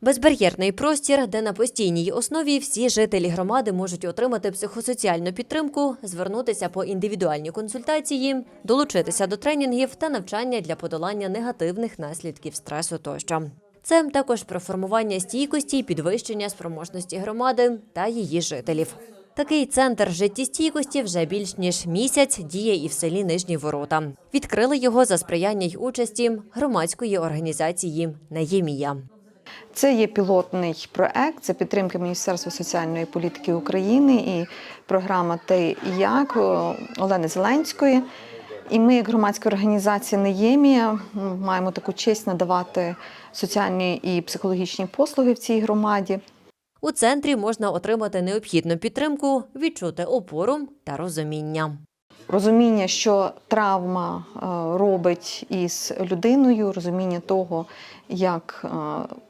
Безбар'єрний простір, де на постійній основі всі жителі громади можуть отримати психосоціальну підтримку, звернутися по індивідуальні консультації, долучитися до тренінгів та навчання для подолання негативних наслідків стресу тощо. Це також про формування стійкості і підвищення спроможності громади та її жителів. Такий центр життєстійкості вже більш ніж місяць діє і в селі Нижні Ворота. Відкрили його за сприяння й участі громадської організації Наємія. Це є пілотний проект за підтримки Міністерства соціальної політики України і програма і як Олени Зеленської. І ми, як громадська організація Неємія, маємо таку честь надавати соціальні і психологічні послуги в цій громаді. У центрі можна отримати необхідну підтримку, відчути опору та розуміння. Розуміння, що травма е, робить із людиною, розуміння того, як е,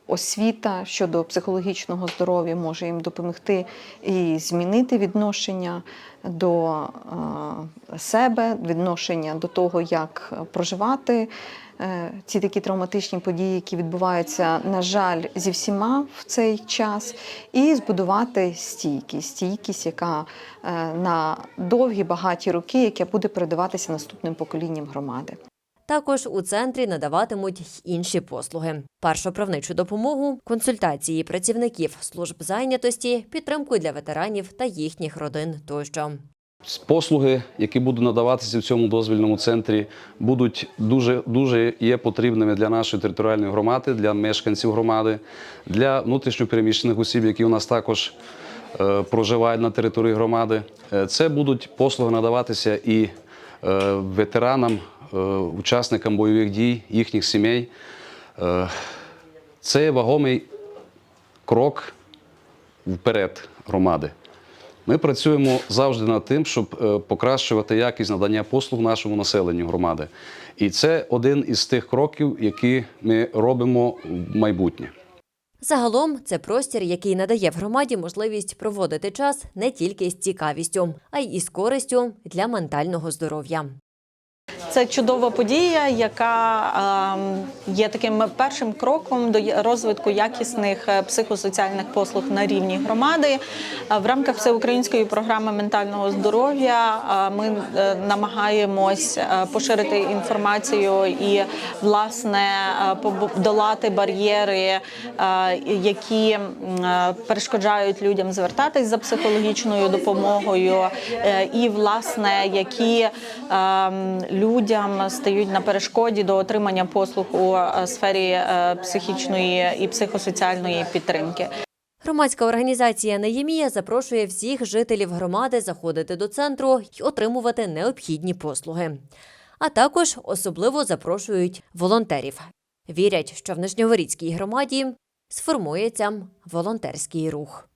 освіта щодо психологічного здоров'я може їм допомогти і змінити відношення до е, себе, відношення до того, як проживати ці такі травматичні події, які відбуваються, на жаль, зі всіма в цей час, і збудувати стійкість, стійкість, яка е, на довгі багаті роки, яка буде передаватися наступним поколінням громади. Також у центрі надаватимуть інші послуги: першоправничу допомогу, консультації працівників служб зайнятості, підтримку для ветеранів та їхніх родин тощо. Послуги, які будуть надаватися в цьому дозвільному центрі, будуть дуже дуже є потрібними для нашої територіальної громади, для мешканців громади, для внутрішньопереміщених осіб, які у нас також е, проживають на території громади. Е, Це будуть послуги надаватися і е, ветеранам, учасникам бойових дій, їхніх сімей. Це вагомий крок вперед громади. Ми працюємо завжди над тим, щоб е, покращувати якість надання послуг нашому населенню громади. І це один із тих кроків, які ми робимо в майбутнє. Загалом це простір, який надає в громаді можливість проводити час не тільки з цікавістю, а й із користю для ментального здоров'я. Це чудова подія, яка ем, є таким першим кроком до розвитку якісних е, психосоціальних послуг на рівні громади. Е, В рамках всеукраїнської програми ментального здоров'я е, ми намагаємось поширити інформацію і власне подолати бар'єри, які перешкоджають людям звертатись за психологічною допомогою, і власне які ем, людям стають на перешкоді до отримання послуг у е, сфері е, психічної і психосоціальної підтримки. Громадська організація Неємія запрошує всіх жителів громади заходити до центру й отримувати необхідні послуги. А також особливо запрошують волонтерів. Вірять, що в Нижньогородській громаді сформується волонтерський рух.